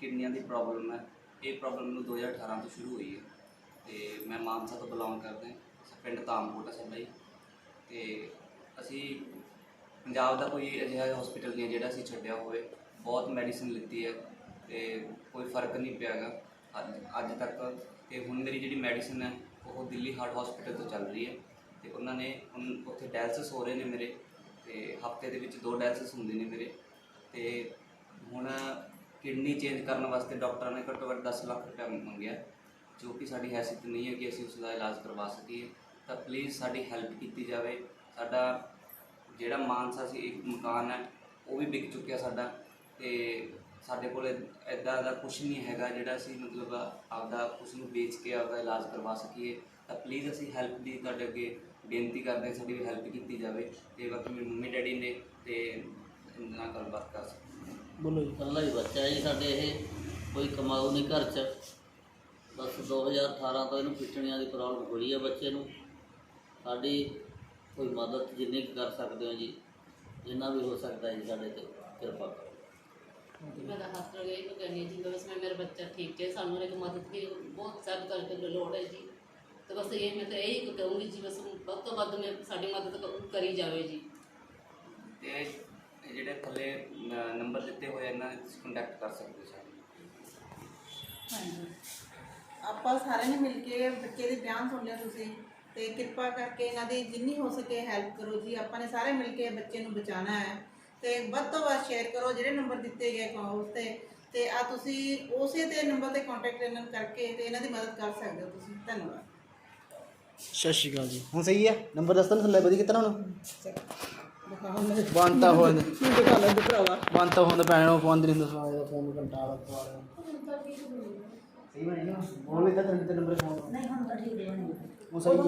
ਕਿਡਨੀਆਂ ਦੀ problem ਹੈ। ਇਹ problem ਮੈਨੂੰ 2018 ਤੋਂ ਸ਼ੁਰੂ ਹੋਈ ਹੈ। ਤੇ ਮੈਂ ਮਾਨਸਾ ਤੋਂ ਬਿਲੋਂਗ ਕਰਦਾ ਪਿੰਡ ਤਾਮਕੋਟ ਹੈ ਸਾਡਾ ਜੀ। ਤੇ ਅਸੀਂ ਪੰਜਾਬ ਦਾ ਕੋਈ ਅਜਿਹਾ ਹਸਪੀਟਲ ਨਹੀਂ ਹੈ ਜਿਹੜਾ ਅਸੀਂ ਛੱਡਿਆ ਹੋਵੇ। ਬਹੁਤ ਮੈਡੀਸਿਨ ਲਿੱਤੀ ਹੈ ਤੇ ਕੋਈ ਫ਼ਰਕ ਨਹੀਂ ਪਿਆਗਾ ਅੱਜ ਅੱਜ ਤੱਕ। ਤੇ ਹੁਣ ਮੇਰੀ ਜਿਹੜੀ ਮੈਡੀਸਿਨ ਹੈ, ਉਹ ਦਿੱਲੀ ਹਾਰਟ ਹਸਪੀਟਲ ਤੋਂ ਚੱਲ ਰਹੀ ਹੈ। ਤੇ ਉਹਨਾਂ ਨੇ ਉੱਥੇ ਡਾਇਲਸਿਸ ਹੋ ਰਹੇ ਨੇ ਮੇਰੇ। ਤੇ ਹਫ਼ਤੇ ਦੇ ਵਿੱਚ ਦੋ ਡਾਇਲਸਿਸ ਹੁੰਦੇ ਨੇ ਮੇਰੇ। ਤੇ ਹੁਣ ਕਿਡਨੀ ਚੇਂਜ ਕਰਨ ਵਾਸਤੇ ਡਾਕਟਰਾਂ ਨੇ ਘੱਟੋ ਘੱਟ 10 ਲੱਖ ਰੁਪਏ ਮੰਗਿਆ, ਜੋ ਕਿ ਸਾਡੀ ਹੈਸੀਅਤ ਨਹੀਂ ਹੈ ਕਿ ਅਸੀਂ ਉਸ ਦਾ ਇਲਾਜ ਕਰਵਾ ਸਕੀਏ। ਤਾਂ ਪਲੀਜ਼ ਸਾਡੀ ਹੈਲਪ ਕੀਤੀ ਜਾਵੇ। ਸਾਡਾ ਜਿਹੜਾ ਮਾਨਸਾ ਸੀ, ਇੱਕ ਮਕਾਨ ਹੈ, ਉਹ ਵੀ ਵਿਕ ਚੁੱਕਿਆ ਸਾਡਾ। ਤੇ ਸਾਡੇ ਕੋਲ ਐਦਾਂ ਦਾ ਕੁਝ ਨਹੀਂ ਹੈਗਾ ਜਿਹੜਾ ਅਸੀਂ ਮਤਲਬ ਆਪਦਾ ਉਸ ਨੂੰ ਵੇਚ ਕੇ ਆਪਦਾ ਇਲਾਜ ਕਰਵਾ ਸਕੀਏ। ਤਾਂ ਪਲੀਜ਼ ਅਸੀਂ ਹੈਲਪ ਦੀ ਤੁਹਾਡੇ ਅੱਗੇ ਬੇਨਤੀ ਕਰਦੇ ਹਾਂ, ਸਾਡੀ ਵੀ ਹੈਲਪ ਕੀਤੀ ਜਾਵੇ। ਤੇ ਬਾਕੀ ਮੇਰੇ ਮੰਮੀ ਡੈਡੀ ਨੇ ਤੇ ਨਾਲ ਗੱਲਬਾਤ ਕਰ ਸਕਦੇ ਬੋਲੋ ਜੀ। ਇਕੱਲਾ ਹੀ ਬੱਚਾ ਜੀ ਸਾਡੇ ਇਹ ਕੋਈ ਕਮਾਊ ਨਹੀਂ ਘਰ 'ਚ। ਬਸ 2018 ਤੋਂ ਇਹਨੂੰ ਪਿੱਟਣੀਆਂ ਦੀ ਪ੍ਰੋਬਲਮ ਹੋਈ ਹੈ ਬੱਚੇ ਨੂੰ। ਸਾਡੀ ਕੋਈ ਮਦਦ ਜਿੰਨੀ ਕੁ ਕਰ ਸਕਦੇ ਹੋ ਜੀ ਜਿੰਨਾ ਵੀ ਹੋ ਸਕਦਾ ਜੀ ਸਾਡੇ ਤੇ ਕਿਰਪਾ ਕਰੋ। ਮੈਂ ਤਾਂ ਹੱਥ ਰੋਗੇ ਇਹ ਕਹਿੰਦੀ ਜੀ ਬਸ ਮੈਂ ਮੇਰਾ ਬੱਚਾ ਠੀਕ ਹੈ ਸਾਨੂੰ ਇੱਕ ਮਦਦ ਦੀ ਬਹੁਤ ਸਭ ਕਰਕੇ ਲੋੜ ਹੈ ਜੀ। ਤੇ ਬਸ ਇਹ ਮੈਂ ਤਾਂ ਇਹ ਹੀ ਕਹੂੰਗੀ ਜੀ ਬਸ ਵੱਧ ਤੋਂ ਵੱਧ ਮੈਂ ਸਾਡੀ ਮਦਦ ਕ- ਥੱਲੇ ਨੰਬਰ ਦਿੱਤੇ ਹੋਏ ਇਹਨਾਂ ਤੁਸੀਂ ਕੰਟੈਕਟ ਕਰ ਸਕਦੇ ਹੋ ਸਾਡੇ ਹਾਂਜੀ। ਆਪਾਂ ਸਾਰਿਆਂ ਨੇ ਮਿਲ ਕੇ ਬੱਚੇ ਦੇ ਬਿਆਨ ਸੁਣ ਲਿਆ ਤੁਸੀਂ ਤੇ ਕਿਰਪਾ ਕਰਕੇ ਇਹਨਾਂ ਦੀ ਜਿੰਨੀ ਹੋ ਸਕੇ ਹੈਲਪ ਕਰੋ ਜੀ। ਆਪਾਂ ਨੇ ਸਾਰੇ ਮਿਲ ਕੇ ਬੱਚੇ ਨੂੰ ਬਚਾਉਣਾ ਹੈ। ਤੇ ਵੱਧ ਤੋਂ ਵੱਧ ਸ਼ੇਅਰ ਕਰੋ ਜਿਹੜੇ ਨੰਬਰ ਦਿੱਤੇ ਗਏ ਉਸ ਤੇ ਤੇ ਆ ਤੁਸੀਂ ਉਸੇ ਤੇ ਨੰਬਰ ਤੇ ਕੰਟੈਕਟ ਇਹਨਾਂ ਨੂੰ ਕਰਕੇ ਤੇ ਇਹਨਾਂ ਦੀ ਮਦਦ ਕਰ ਸਕਦੇ ਹੋ ਤੁਸੀਂ। ਧੰਨਵਾਦ। ਸਤਿ ਸ਼੍ਰੀ ਅਕਾਲ ਜੀ। ਹੁਣ ਸਹੀ ਹੈ? ਨੰਬਰ ਦੱਸ ਤਾਂ ਥੱਲੇ ਵਧੀ ਕਿਤਨਾ ਹੁਣ। ਬੰਤਾ ਹੋਣ। ਦਿਖਾ ਲੈ ਭਰਾਵਾ ਬੰਤਾ ਹੋਣ ਪੈਣ ਨੂੰ ਫੋਨ ਦੇ ਦੱਸਵਾ ਇਹਦਾ ਫੋਨ ਘੰਟਾ ਲੱਗਵਾ ਸਹੀ ਬਣੀ ਨਾ ਬੋਲ ਵੀ ਤਾਂ ਤੇਰੇ ਨੰਬਰ ਫੋਨ ਨਹੀਂ ਹੁਣ ਤਾਂ ਠੀਕ ਹੈ। ਉਹ ਸਹੀ ਹੈ।